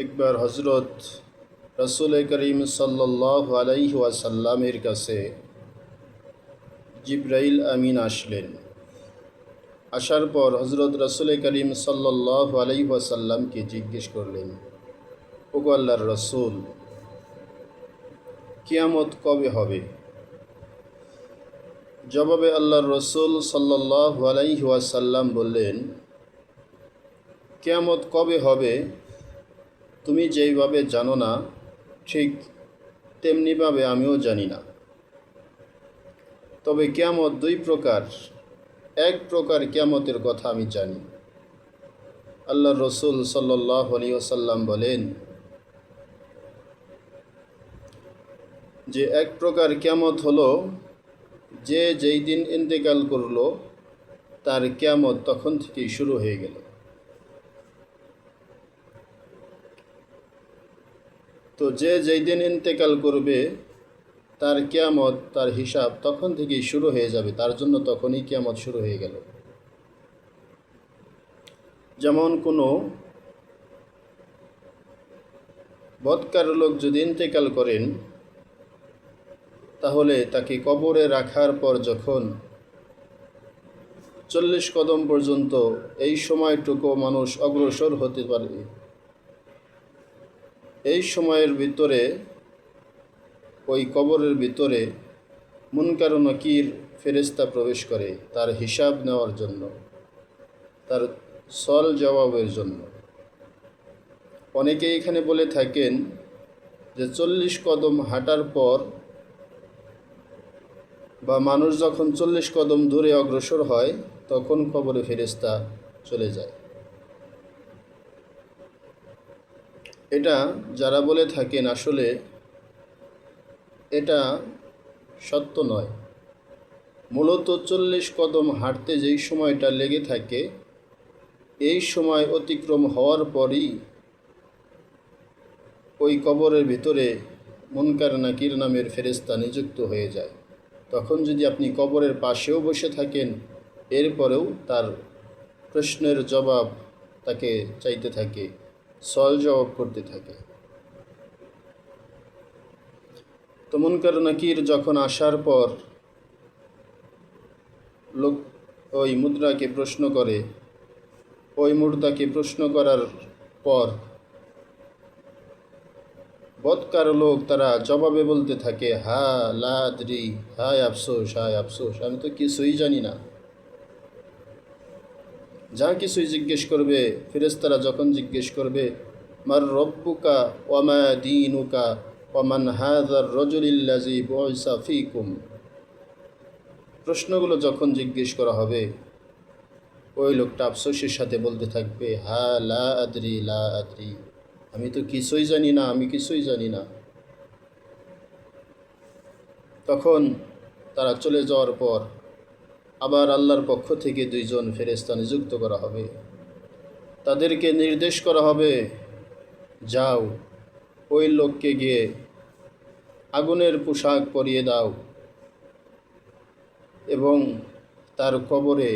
একবার হজরত রসুল করিম ওয়াসাল্লামের কাছে জিব্রাইল আমিন আসলেন। আসার পর হজরত রসুল করিম ওয়াসাল্লামকে জিজ্ঞেস করলেন ওগো রসুল, কিয়ামত কবে হবে? জবাবে আল্লাহর রসুল সাল্লাহ আলাইহি ওয়াসাল্লাম বললেন, কেয়ামত কবে হবে তুমি যেইভাবে জানো না, ঠিক তেমনিভাবে আমিও জানি না। তবে কেয়ামত দুই প্রকার। এক প্রকার কেয়ামতের কথা আমি জানি। আল্লাহ রসুল সাল্লাহ আলিয়াল্লাম বলেন, যে এক প্রকার কেয়ামত হলো, যে যেই দিন ইন্তেকাল করল, তার কেয়ামত তখন থেকেই শুরু হয়ে গেল। তো যে যেই দিন ইন্তেকাল করবে, তার কেয়ামত, তার হিসাব তখন থেকেই শুরু হয়ে যাবে। তার জন্য তখনই কেয়ামত শুরু হয়ে গেল। যেমন কোনো বৎকার লোক যদি ইন্তেকাল করেন, তাহলে তাকে কবরে রাখার পর যখন চল্লিশ কদম পর্যন্ত এই সময়টুকু মানুষ অগ্রসর হতে পারে এই সময়ের ভিতরে, ওই কবরের ভিতরে মুনকার নকির ফেরেস্তা প্রবেশ করে তার হিসাব নেওয়ার জন্য, তার সল জবাবের জন্য। অনেকে এখানে বলে থাকেন যে চল্লিশ কদম হাঁটার পর বা মানুষ যখন চল্লিশ কদম দূরে অগ্রসর হয়, তখন কবরে ফেরেস্তা চলে যায়। এটা যারা বলে থাকেন আসলে এটা সত্য নয়। মূলত চল্লিশ কদম হাঁটতে যেই সময়টা লেগে থাকে, এই সময় অতিক্রম হওয়ার পরই ওই কবরের ভিতরে মনকার নাকির নামের ফেরেস্তা নিযুক্ত হয়ে যায়। তখন যদি আপনি কবরের পাশেও বসে থাকেন, এরপরেও তার প্রশ্নের জবাব তাকে চাইতে থাকে। সল জবাব করতে থাকে। তো মুনকার নাকির যখন আসার পর লোক ওই মুদ্রাকে প্রশ্ন করে, ওই মুদ্রাকে প্রশ্ন করার পর বৎকার লোক তারা জবাবে বলতে থাকে, হা, লাদ্রি, হায় আফসোস হায় আফসোস, আমি তো কিছুই জানি না। যা কিছুই জিজ্ঞেস করবে ফেরেস্তারা যখন জিজ্ঞেস করবে, মার রব্বুকা ওয়ামা দিনুকা ওয়ামান হাজার রজুলিল্লাজি বয়সা ফিকুম। প্রশ্নগুলো যখন জিজ্ঞেস করা হবে, ওই লোকটা আফসোসের সাথে বলতে থাকবে, হা, লা আদ্রি লা আদ্রি। আমি তো কিছুই জানি না, আমি কিছুই জানি না। তখন তারা চলে যাওয়ার পর আবার আল্লাহর পক্ষ থেকে দুইজন ফেরেস্তা নিযুক্ত করা হবে। তাদেরকে নির্দেশ করা হবে, যাও, ওই লোককে গিয়ে আগুনের পোশাক পরিয়ে দাও এবং তার কবরে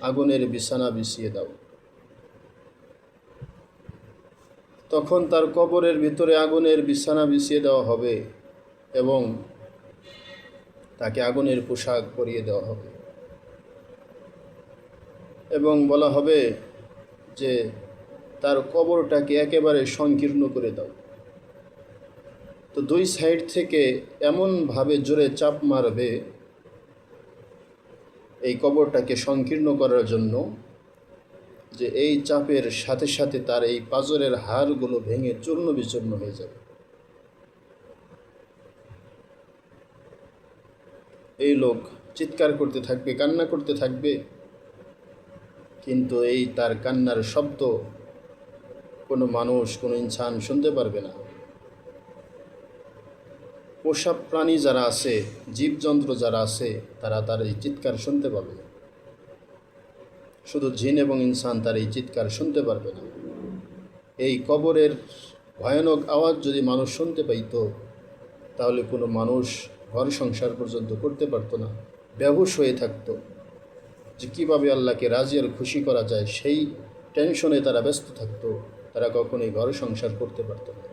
আগুনের বিছানা বিছিয়ে দাও। তখন তার কবরের ভিতরে আগুনের বিছানা বিছিয়ে দেওয়া হবে এবং তাকে আগুনের পোশাক পরিয়ে দেওয়া হবে। এবং বলা হবে যে তার কবরটাকে একেবারে সংকীর্ণ করে দাও। তো দুই সাইড থেকে এমনভাবে জোরে চাপ মারবে এই কবরটাকে সংকীর্ণ করার জন্য যে এই চাপের সাথে সাথে তার এই পাজরের হাড়গুলো ভেঙে চূর্ণ বিচূর্ণ হয়ে যাবে। এই লোক চিৎকার করতে থাকবে, কান্না করতে থাকবে কিন্তু এই তার কান্নার শব্দ কোনো মানুষ, কোনো ইনসান শুনতে পারবে না। পোষা প্রাণী যারা আছে, জীবজন্তু যারা আছে, তারা তার এই চিৎকার শুনতে পাবে শুধু জিন এবং ইনসান তার এই চিৎকার শুনতে পারবে না। এই কবরের ভয়ানক আওয়াজ যদি মানুষ শুনতে পাইতো, তাহলে কোনো মানুষ ঘর সংসার পর্যন্ত করতে পারতো না ব্যবস হয়ে থাকতো। যে কীভাবে আল্লাহকে রাজি আর খুশি করা যায়, সেই টেনশনে তারা ব্যস্ত থাকতো, তারা কখনোই ঘর সংসার করতে পারত না।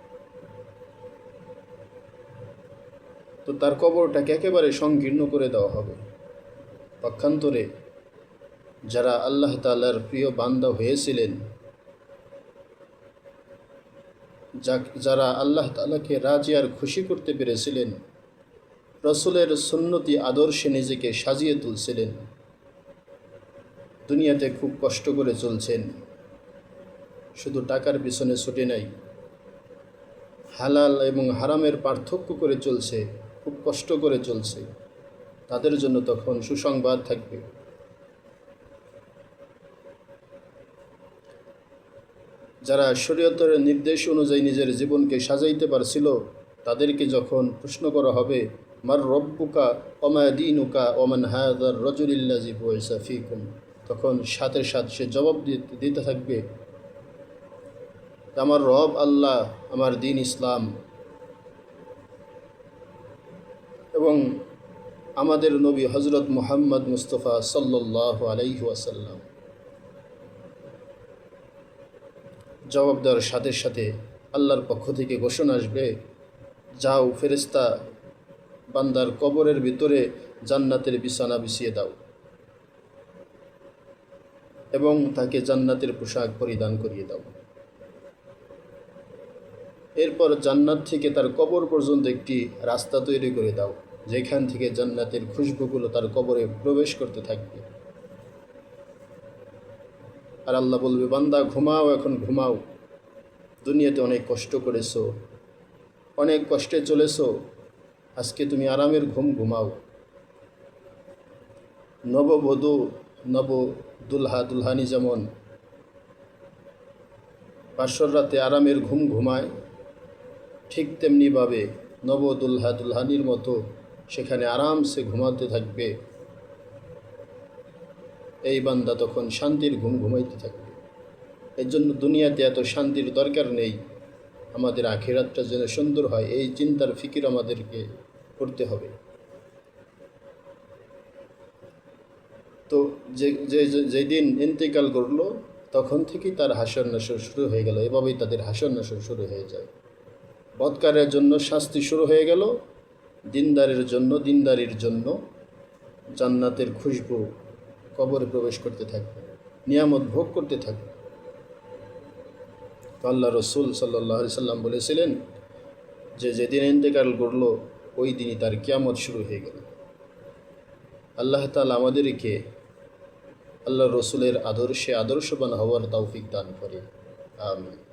তো তার কবরটাকে একেবারে সংকীর্ণ করে দেওয়া হবে। পক্ষান্তরে যারা আল্লাহ তাল্লার প্রিয় বান্দা হয়েছিলেন যারা আল্লাহ তালাকে রাজি আর খুশি করতে পেরেছিলেন, রসুলের সুন্নতি আদর্শে নিজেকে সাজিয়ে তুলছিলেন। দুনিয়াতে খুব কষ্ট করে চলছেন। শুধু টাকার পিছনে ছুটে নাই, হালাল এবং হারামের পার্থক্য করে চলছে, খুব কষ্ট করে চলছে। তাদের জন্য তখন সুসংবাদ থাকবে। যারা শরীয়তের নির্দেশ অনুযায়ী নিজের জীবনকে সাজাইতে পারছিল, তাদেরকে যখন প্রশ্ন করা হবে, মার রব্বুকা অমা দিনুকা ওমান হায়াদার রজুলিল্লাজি বয়সা ফিকুম? তখন সাথে সাথ সে জবাব দিতে দিতে থাকবে, আমার রব আল্লাহ আমার দিন ইসলাম এবং আমাদের নবী হজরত মুহাম্মদ মুস্তফা সাল্লাহ আলাইহি ওয়াসাল্লাম। জবাব দেওয়ার সাথে সাথে আল্লাহর পক্ষ থেকে ঘোষণা আসবে, যাও ফেরেস্তা বান্দার কবরের ভিতরে জান্নাতের বিছানা বিছিয়ে দাও। এবং তাকে জান্নাতের পোশাক পরিধান করিয়ে দাও। এরপর জান্নাত থেকে তার কবর পর্যন্ত একটি রাস্তা তৈরি করে দাও, যেখান থেকে জান্নাতের খুশবুগুলো তার কবরে প্রবেশ করতে থাকবে। আর আল্লাহ বলবে, বান্দা, ঘুমাও, এখন ঘুমাও। দুনিয়াতে অনেক কষ্ট করেছ, অনেক কষ্টে চলেছো। আজকে তুমি আরামের ঘুম ঘুমাও। নববধূ নব দুলহা দুলহানি যেমন। পাঁচশোর রাতে আরামের ঘুম ঘুমায়, ঠিক তেমনিভাবে নব দুলহা দুলহানির মতো সেখানে আরামসে ঘুমাতে থাকবে। এই বান্দা তখন শান্তির ঘুম ঘুমাইতে থাকবে। এর জন্য দুনিয়াতে এত শান্তির দরকার নেই। আমাদের আখেরাতটা যেন সুন্দর হয়, এই চিন্তার ফিকির আমাদেরকে করতে হবে। তো যে যে যেদিন ইন্তেকাল করল, তখন থেকেই তার হাসর নাসর শুরু হয়ে গেল। এভাবেই তাদের হাসর নাসর শুরু হয়ে যায়। বৎকারের জন্য শাস্তি শুরু হয়ে গেল। দিনদারের জন্য, দিনদারির জন্য জান্নাতের খুশবু কবরে প্রবেশ করতে থাকবে, নিয়ামত ভোগ করতে থাকবে। তো আল্লাহ রসুল সাল্লাহ সাল্লাম বলেছিলেন যে, যেদিন ইন্তেকাল করল, ওই দিনই তার কিয়ামত শুরু হয়ে গেল। আল্লাহ তালা আমাদেরকে আল্লাহ রসুলের আদর্শে আদর্শবান হওয়ার তৌফিক দান করে। আমিন।